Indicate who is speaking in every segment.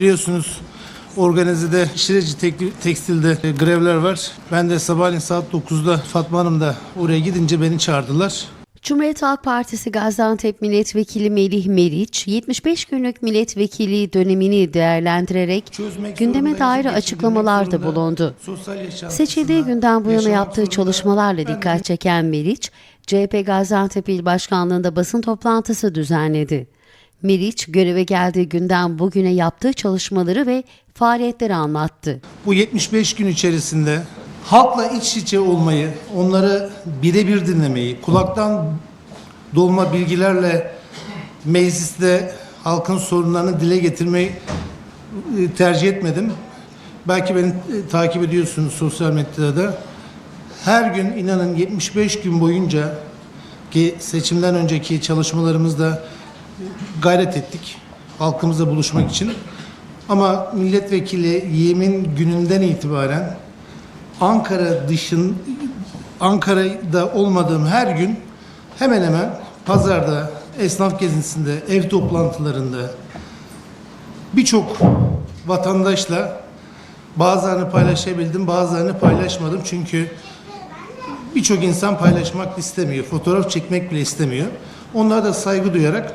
Speaker 1: Biliyorsunuz organizede Şireci Tek- Tekstil'de e, grevler var. Ben de sabahleyin saat 9'da Fatma Hanım da oraya gidince beni çağırdılar.
Speaker 2: Cumhuriyet Halk Partisi Gaziantep Milletvekili Melih Meriç, 75 günlük milletvekili dönemini değerlendirerek
Speaker 1: Çözmek
Speaker 2: gündeme dair açıklamalarda bulundu. Seçildiği günden bu yana yaptığı
Speaker 1: zorunda.
Speaker 2: çalışmalarla dikkat çeken Meriç, CHP Gaziantep İl Başkanlığı'nda basın toplantısı düzenledi. Meriç, göreve geldiği günden bugüne yaptığı çalışmaları ve faaliyetleri anlattı.
Speaker 1: Bu 75 gün içerisinde halkla iç içe olmayı, onları birebir dinlemeyi, kulaktan dolma bilgilerle mecliste halkın sorunlarını dile getirmeyi e, tercih etmedim. Belki beni e, takip ediyorsunuz sosyal medyada da. Her gün inanın 75 gün boyunca ki seçimden önceki çalışmalarımızda gayret ettik halkımızla buluşmak için. Ama milletvekili yemin gününden itibaren Ankara dışın Ankara'da olmadığım her gün hemen hemen pazarda, esnaf gezintisinde, ev toplantılarında birçok vatandaşla bazılarını paylaşabildim, bazılarını paylaşmadım. Çünkü birçok insan paylaşmak istemiyor, fotoğraf çekmek bile istemiyor. Onlara da saygı duyarak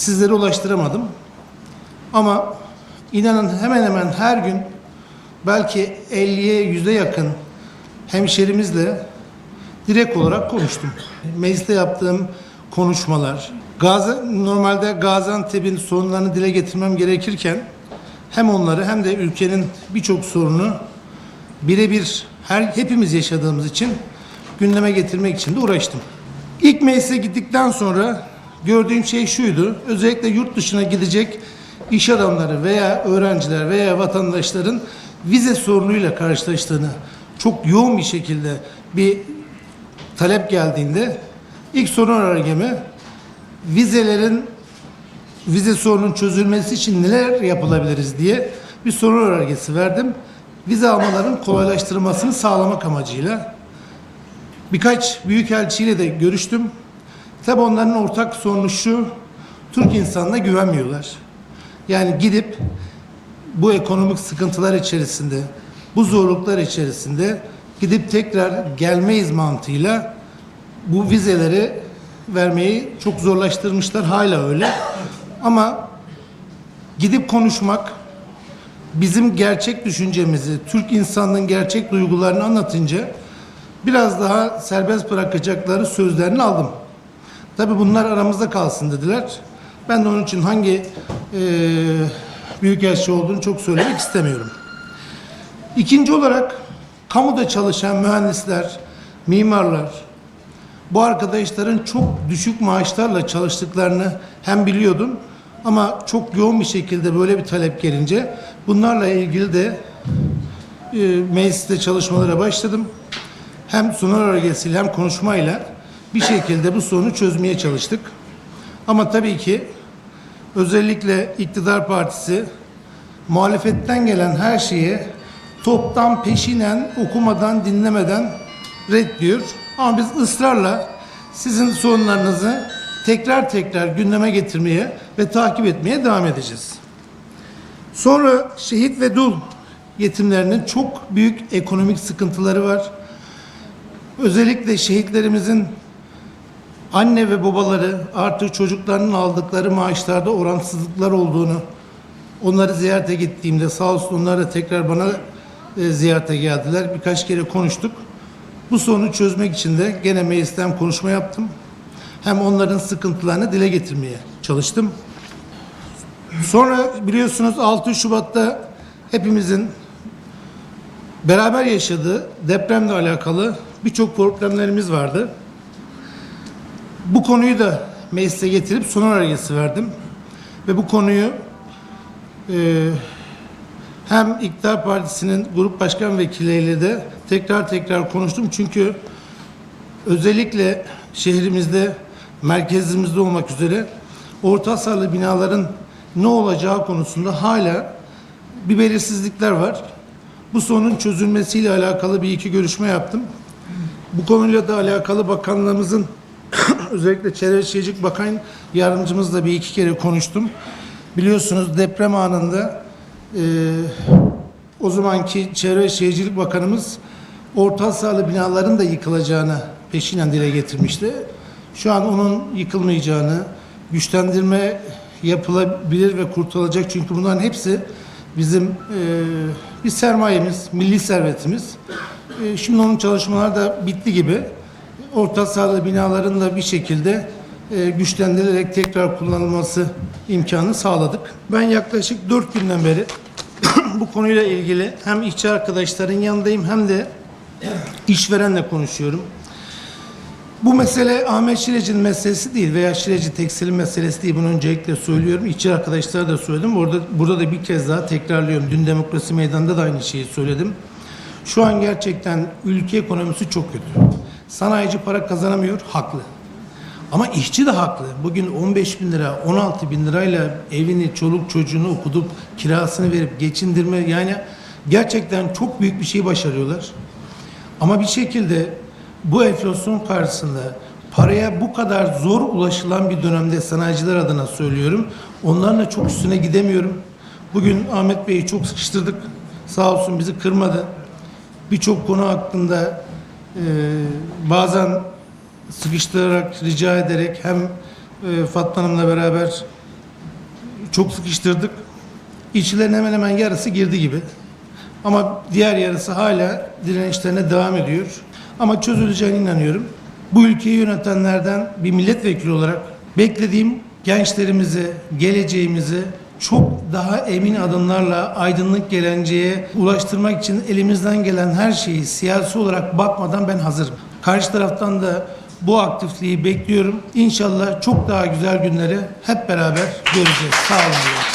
Speaker 1: sizlere ulaştıramadım. Ama inanın hemen hemen her gün belki 50'ye yüze yakın hemşerimizle direkt olarak konuştum. Mecliste yaptığım konuşmalar, Gazi, normalde Gaziantep'in sorunlarını dile getirmem gerekirken hem onları hem de ülkenin birçok sorunu birebir her hepimiz yaşadığımız için gündeme getirmek için de uğraştım. İlk meclise gittikten sonra gördüğüm şey şuydu. Özellikle yurt dışına gidecek iş adamları veya öğrenciler veya vatandaşların vize sorunuyla karşılaştığını çok yoğun bir şekilde bir talep geldiğinde ilk sorun aragemi vizelerin vize sorunun çözülmesi için neler yapılabiliriz diye bir sorun önergesi verdim. Vize almaların kolaylaştırılmasını sağlamak amacıyla birkaç büyükelçiyle de görüştüm. Tabi onların ortak sorunu şu, Türk insanına güvenmiyorlar. Yani gidip bu ekonomik sıkıntılar içerisinde, bu zorluklar içerisinde gidip tekrar gelmeyiz mantığıyla bu vizeleri vermeyi çok zorlaştırmışlar. Hala öyle. Ama gidip konuşmak, bizim gerçek düşüncemizi, Türk insanının gerçek duygularını anlatınca biraz daha serbest bırakacakları sözlerini aldım. Tabii bunlar aramızda kalsın dediler. Ben de onun için hangi e, büyükelçi olduğunu çok söylemek istemiyorum. İkinci olarak kamuda çalışan mühendisler, mimarlar, bu arkadaşların çok düşük maaşlarla çalıştıklarını hem biliyordum ama çok yoğun bir şekilde böyle bir talep gelince bunlarla ilgili de e, mecliste çalışmalara başladım. Hem sunar argesiyle hem konuşmayla bir şekilde bu sorunu çözmeye çalıştık. Ama tabii ki özellikle iktidar partisi muhalefetten gelen her şeye toptan peşinen okumadan dinlemeden reddiyor. Ama biz ısrarla sizin sorunlarınızı tekrar tekrar gündeme getirmeye ve takip etmeye devam edeceğiz. Sonra şehit ve dul yetimlerinin çok büyük ekonomik sıkıntıları var. Özellikle şehitlerimizin anne ve babaları artık çocuklarının aldıkları maaşlarda oransızlıklar olduğunu onları ziyarete gittiğimde sağ olsun onlar da tekrar bana e, ziyarete geldiler. Birkaç kere konuştuk. Bu sorunu çözmek için de gene meclisten konuşma yaptım. Hem onların sıkıntılarını dile getirmeye çalıştım. Sonra biliyorsunuz 6 Şubat'ta hepimizin beraber yaşadığı depremle alakalı birçok problemlerimiz vardı. Bu konuyu da meclise getirip son arayası verdim. Ve bu konuyu e, hem İktidar Partisi'nin grup başkan vekilleriyle de tekrar tekrar konuştum. Çünkü özellikle şehrimizde, merkezimizde olmak üzere orta hasarlı binaların ne olacağı konusunda hala bir belirsizlikler var. Bu sorunun çözülmesiyle alakalı bir iki görüşme yaptım. Bu konuyla da alakalı bakanlığımızın özellikle Çevre Şehircilik Bakan Yardımcımızla bir iki kere konuştum. Biliyorsunuz deprem anında e, o zamanki Çevre Şehircilik Bakanımız orta hasarlı binaların da yıkılacağını peşinen dile getirmişti. Şu an onun yıkılmayacağını, güçlendirme yapılabilir ve kurtulacak çünkü bunların hepsi bizim e, bir sermayemiz, milli servetimiz. E, şimdi onun çalışmaları da bitti gibi. Orta hasarlı binaların da bir şekilde e, güçlendirilerek tekrar kullanılması imkanı sağladık. Ben yaklaşık 4 günden beri bu konuyla ilgili hem işçi arkadaşların yanındayım hem de işverenle konuşuyorum. Bu mesele Ahmet Şireci'nin meselesi değil veya Şireci Tekstil'in meselesi değil. Bunu öncelikle söylüyorum. İşçi arkadaşlara da söyledim. Burada, burada da bir kez daha tekrarlıyorum. Dün Demokrasi Meydanı'nda da aynı şeyi söyledim. Şu an gerçekten ülke ekonomisi çok kötü. Sanayici para kazanamıyor, haklı. Ama işçi de haklı. Bugün 15 bin lira, 16 bin lirayla evini, çoluk çocuğunu okutup kirasını verip geçindirme yani gerçekten çok büyük bir şey başarıyorlar. Ama bir şekilde bu enflasyon karşısında paraya bu kadar zor ulaşılan bir dönemde sanayiciler adına söylüyorum. Onların da çok üstüne gidemiyorum. Bugün Ahmet Bey'i çok sıkıştırdık. Sağ olsun bizi kırmadı. Birçok konu hakkında e, bazen sıkıştırarak, rica ederek hem e, Fatma Hanım'la beraber çok sıkıştırdık. İşçilerin hemen hemen yarısı girdi gibi. Ama diğer yarısı hala direnişlerine devam ediyor. Ama çözüleceğine inanıyorum. Bu ülkeyi yönetenlerden bir milletvekili olarak beklediğim gençlerimizi, geleceğimizi çok daha emin adımlarla aydınlık geleceğe ulaştırmak için elimizden gelen her şeyi siyasi olarak bakmadan ben hazırım. Karşı taraftan da bu aktifliği bekliyorum. İnşallah çok daha güzel günleri hep beraber göreceğiz. Sağ olun.